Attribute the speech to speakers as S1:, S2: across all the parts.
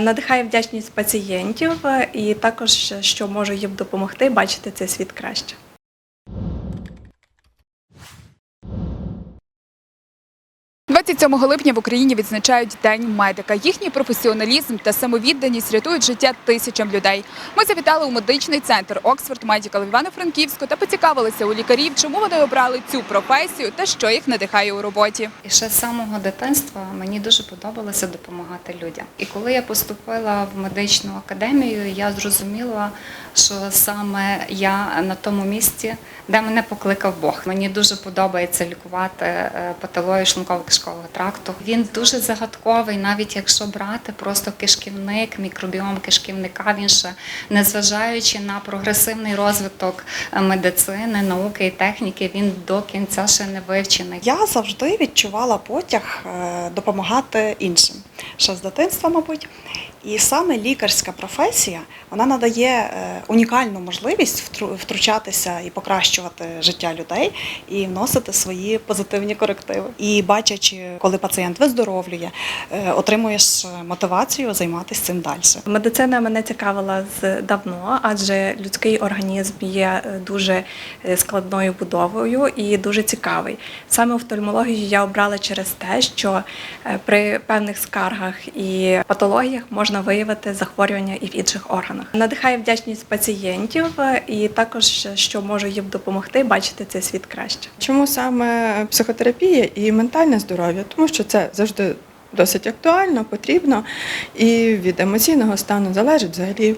S1: Надихає вдячність пацієнтів е, і також, що може їм допомогти бачити цей світ краще.
S2: – 27 липня в Україні відзначають День медика. Їхній професіоналізм та самовідданість рятують життя тисячам людей. Ми завітали у медичний центр Медікал в Івано-Франківську та поцікавилися у лікарів, чому вони обрали цю професію та що їх надихає у роботі.
S3: І ще з самого дитинства мені дуже подобалося допомагати людям. І коли я поступила в медичну академію, я зрозуміла, що саме я на тому місці, де мене покликав Бог. Мені дуже подобається лікувати е, патологію шлунково-кишкового тракту. Він дуже загадковий, навіть якщо брати просто кишківник, мікробіом кишківника, він ще незважаючи на прогресивний розвиток е, медицини, науки і техніки, він до кінця ще не вивчений.
S4: Я завжди відчувала потяг е, допомагати іншим. Ще з дитинства, мабуть. І саме лікарська професія вона надає е, унікальну можливість втручатися і покращувати життя людей і вносити свої позитивні корективи. І бачачи, коли пацієнт виздоровлює, е, отримуєш мотивацію займатися цим далі.
S1: Медицина мене цікавила з давно, адже людський організм є е, дуже складною будовою і дуже цікавий. Саме офтальмологію я обрала через те, що при певних скаргах і патологіях можна виявити захворювання і в інших органах. Надихає вдячність пацієнтів е, і також, що може їм допомогти бачити цей світ краще.
S5: Чому саме психотерапія і ментальне здоров'я? Тому що це завжди досить актуально, потрібно, і від емоційного стану залежить взагалі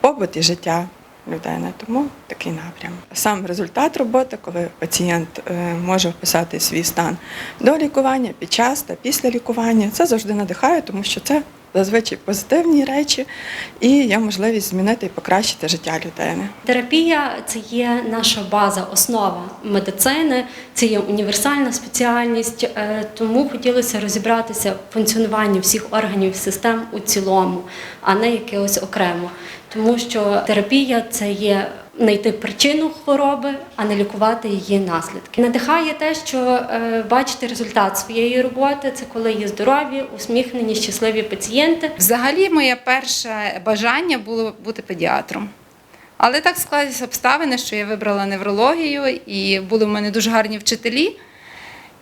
S5: побут і життя людини. Тому такий напрям. Сам результат роботи, коли пацієнт е, може вписати свій стан до лікування, під час та після лікування, це завжди надихає, тому що це зазвичай позитивні речі і є можливість змінити і покращити життя людини.
S6: Терапія це є наша база, основа медицини, це є універсальна спеціальність, е, тому хотілося розібратися в функціонуванні всіх органів систем у цілому, а не якогось окремо. Тому що терапія це є знайти причину хвороби, а не лікувати її наслідки. Надихає те, що е, бачити результат своєї роботи, це коли є здорові, усміхнені, щасливі пацієнти.
S7: Взагалі, моє перше бажання було бути педіатром. Але так склалися обставини, що я вибрала неврологію, і були в мене дуже гарні вчителі,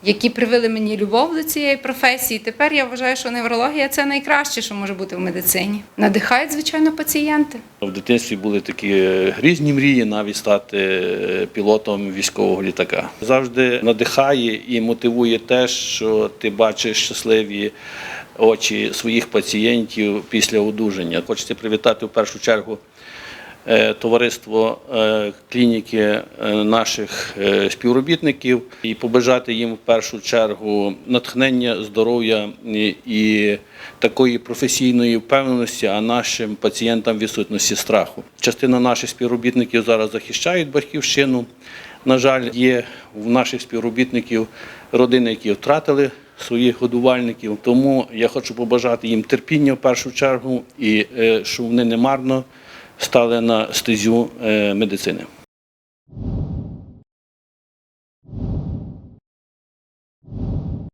S7: які привили мені любов до цієї професії. Тепер я вважаю, що неврологія це найкраще, що може бути в медицині. Надихають, звичайно, пацієнти.
S8: В дитинстві були такі е, грізні мрії навіть стати е, пілотом військового літака. Завжди надихає і мотивує те, що ти бачиш щасливі очі своїх пацієнтів після одужання. Хочеться привітати в першу чергу товариство е, клініки е, наших е, співробітників і побажати їм в першу чергу натхнення, здоров'я і- такої професійної впевненості, а нашим пацієнтам відсутності страху. Частина наших співробітників зараз захищають батьківщину. На жаль, є в наших співробітників родини, які втратили своїх годувальників. Тому я хочу побажати їм терпіння в першу чергу і е, щоб вони не марно стали на стезю е, медицини.